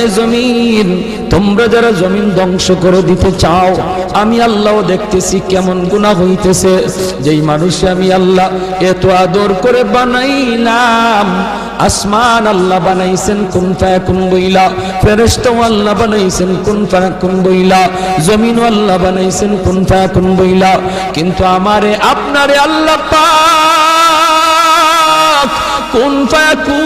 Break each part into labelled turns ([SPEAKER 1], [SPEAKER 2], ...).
[SPEAKER 1] এ জমিন, তোমরা যারা জমিন ধ্বংস করে দিতে চাও, আমি আল্লাহ দেখতেছি কেমন গুনাহ হইতেছে। যেই মানুষে আমি আল্লাহ এত আদর করে বানাইলাম, আসমান আল্লাহ বানাইছেন কোন ফায়াকুন বইলা? ফেরেশতাও আল্লাহ বানাইছেন কোন ফায়াকুন বইলা? জমিন আল্লাহ বানাইছেন কোন ফায়াকুন বইলা? কিন্তু আমারে, আপনারে আল্লাহ পাক কোন ফায়াকুন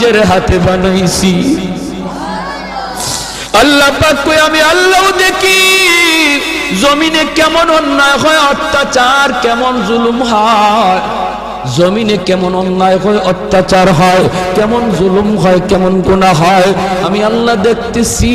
[SPEAKER 1] নিজের হাতে বানাইছি। আল্লাহ পাক কই, আমি আল্লাহ দেখি। জমিনে কেমন অন্যায় হয়, অত্যাচার কেমন জুলুম হয়। জমিনে কেমন অন্যায় হয়, অত্যাচার হয়, কেমন জুলুম হয়, কেমন গুনাহ হয়। আমি আল্লাহ দেখতেছি।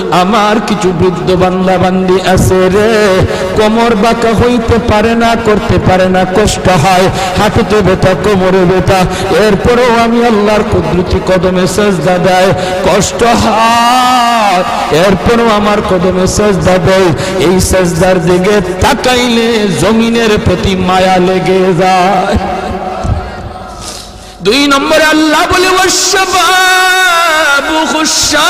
[SPEAKER 1] আমার কিছু বৃদ্ধ বান্দা বান্দি আছে রে। কোমর বাঁকা হইতে পারে না, করতে পারে না, কষ্ট হয়। হাঁটুতে ব্যথা, কোমরে ব্যথা। এরপরেও আমি আল্লাহর কুদরতি কদমে সেজদা দেয় কষ্ট হয়। এরপরেও আমার কদমে সেজদা দেয় এই সেজদার দিকে তাকাইলে জমিনের প্রতি মায়া লেগে যায়। দুই নম্বরে আল্লাহ বলে ওয়াশবাবু খুশা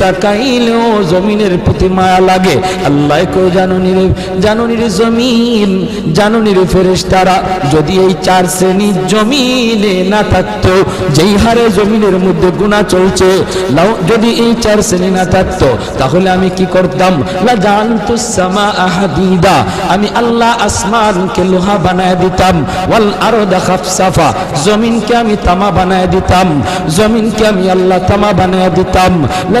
[SPEAKER 1] তাকাইলেও জমিনের প্রতি মায়া লাগে। আল্লাহ যদি এই চার শ্রেণি জমিনে না যেই হারে জমিনের মধ্যে গুণা চলছে যদি এই চার শ্রেণি না তাহলে আমি কি করতাম? সামা আহাদিদা আমি আল্লাহ আসমানকে লোহা বানায় দিতাম, ওয়াল আরদা খাফসাফা, জমিনকে আমি তামা বানায় দিতাম, জমিনকে আমি আল্লাহ তামা বানায় দিতাম। লা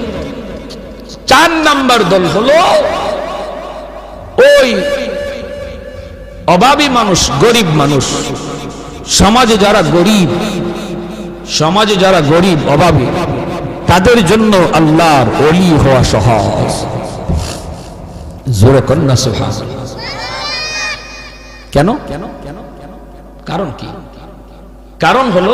[SPEAKER 1] চার নাম্বার দল হলো ওই অভাবী মানুষ, গরিব মানুষ। সমাজে যারা গরিব, সমাজে যারা গরিব, অভাবী, তাদের জন্য আল্লাহর অলি হওয়া সহজ। জোরে কন্যা সুহাস কেন? কারণ কি? কারণ হলো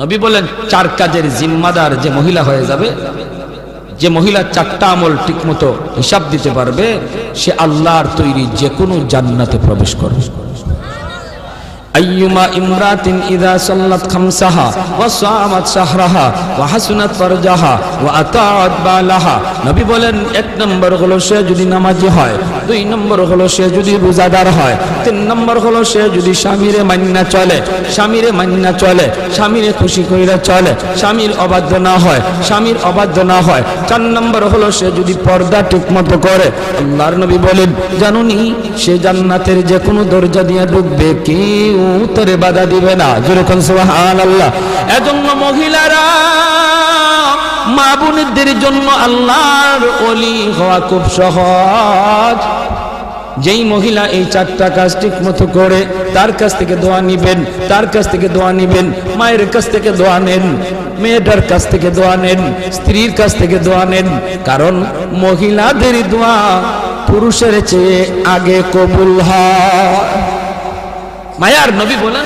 [SPEAKER 1] নবী বলেন চার কাজের জিম্মাদার যে মহিলা হয়ে যাবে যে মহিলা চারটা আমল ঠিকমতো হিসাব দিতে পারবে সে আল্লাহর তৈরি যে কোনো জান্নাতে প্রবেশ করবে أيما امرأة إذا صلت خمسها وصامت شهرها وحسنت فرجها وأطاعت بالها নবী বলেন এক নম্বর হলো সে যদি নামাজি হয় দুই নম্বর হলো সে যদি রোজাদার হয়, তিন নম্বর হলো সে যদি স্বামীরে মান্না চলে, স্বামীরে মান্না চলে, স্বামীরে খুশি কইরা চলে, স্বামীর অবাধ্য না হয়, স্বামীর অবাধ্য না হয়। চার নম্বর হলো সে যদি পর্দা ঠিকমতো করে, আল্লাহর নবী বলেন, জানুনি, সে জান্নাতের যে কোনো দরজা দিয়ে ঢুকবে কেউ তোরে বাধা দিবে না। যেরকম সুবহান আল্লাহ এজন্য মহিলারা মা বোনদের জন্য আল্লাহর অলি হওয়া খুব সহজ। যেই মহিলা এই চারটা কাজ ঠিক মতো করে, তার কাছ থেকে দোয়া নিবেন, তার কাছ থেকে দোয়া নিবেন, মায়ের কাছ থেকে দোয়া নেন, মেয়েটার কাছ থেকে দোয়া নেন, স্ত্রীর কাছ থেকে দোয়া নেন। কারণ মহিলাদের দোয়া পুরুষের চেয়ে আগে কবুল হয়। মায়ার নবী বলেন